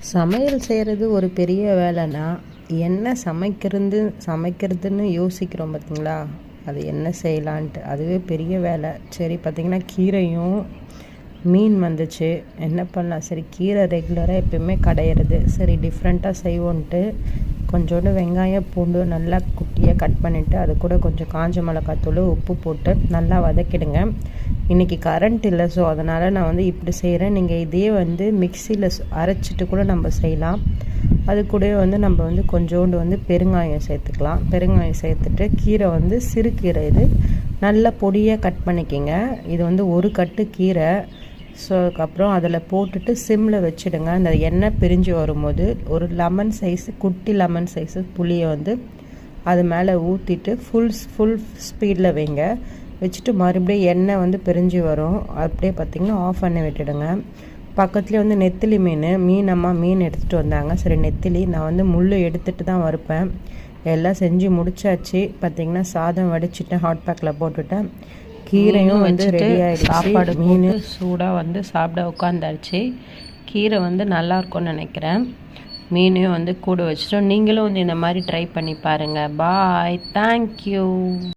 சமையல் செய்கிறது ஒரு பெரிய வேலைனா என்ன சமைக்கிறது சமைக்கிறதுன்னு யோசிக்கிறோம் பார்த்தீங்களா அது என்ன செய்யலான்ட்டு. அதுவே பெரிய வேலை. சரி பார்த்திங்கன்னா கீரையும் மீன் வந்துச்சு. என்ன பண்ணலாம்? சரி கீரை ரெகுலராக எப்பயுமே கடையிறது. சரி டிஃப்ரெண்ட்டாக செய்வோன்ட்டு கொஞ்சோண்டு வெங்காயம் பூண்டு நல்லா குட்டியாக கட் பண்ணிவிட்டு அது கூட கொஞ்சம் காஞ்ச மிளகாத்தூள் உப்பு போட்டு நல்லா வதக்கிடுங்க. இன்றைக்கி கரண்ட் இல்லை ஸோ அதனால் நான் வந்து இப்படி செய்கிறேன் நீங்கள் இதே வந்து மிக்சியில் அரைச்சிட்டு கூட நம்ம செய்யலாம். அது கூட வந்து நம்ம வந்து கொஞ்சோண்டு வந்து பெருங்காயம் சேர்த்துக்கலாம். பெருங்காயம் சேர்த்துட்டு கீரை வந்து சிறு கீரை இது. நல்லா பொடியாக கட் பண்ணிக்கிங்க. இது வந்து ஒரு கட்டு கீரை. ஸோ அதுக்கப்புறம் அதில் போட்டுட்டு சிம்மில் வச்சுடுங்க. அந்த எண்ணெய் பிரிஞ்சு வரும்போது ஒரு லெமன் சைஸு குட்டி லெமன் சைஸு புளியை வந்து அது மேலே ஊற்றிட்டு ஃபுல் ஃபுல் ஸ்பீடில் வைங்க. வச்சுட்டு மறுபடியும் எண்ணெய் வந்து பிரிஞ்சு வரும். அப்படியே பார்த்திங்கன்னா ஆஃப் பண்ணி விட்டுடுங்க. பக்கத்துலேயே வந்து நெத்திலி மீன் மீன் அம்மா மீன் எடுத்துகிட்டு வந்தாங்க. சரி நெத்திலி நான் வந்து முள் எடுத்துகிட்டு தான் வறுப்பேன். எல்லாம் செஞ்சு முடிச்சாச்சு. பார்த்திங்கன்னா சாதம் வடிச்சிட்டேன் ஹாட் பேக்கில் போட்டுவிட்டேன் கீரையும் வந்து ரெடி ஆகிடுச்சு சாப்பாடு மீன் மீன் சூடாக வந்து சாப்பிட உட்காந்தாச்சு. கீரை வந்து நல்லா இருக்கும்னு நினைக்கிறேன். மீனையும் வந்து கூட வச்சுட்டோம். நீங்களும் வந்து இந்த மாதிரி ட்ரை பண்ணி பாருங்கள் பாய் தேங்க்யூ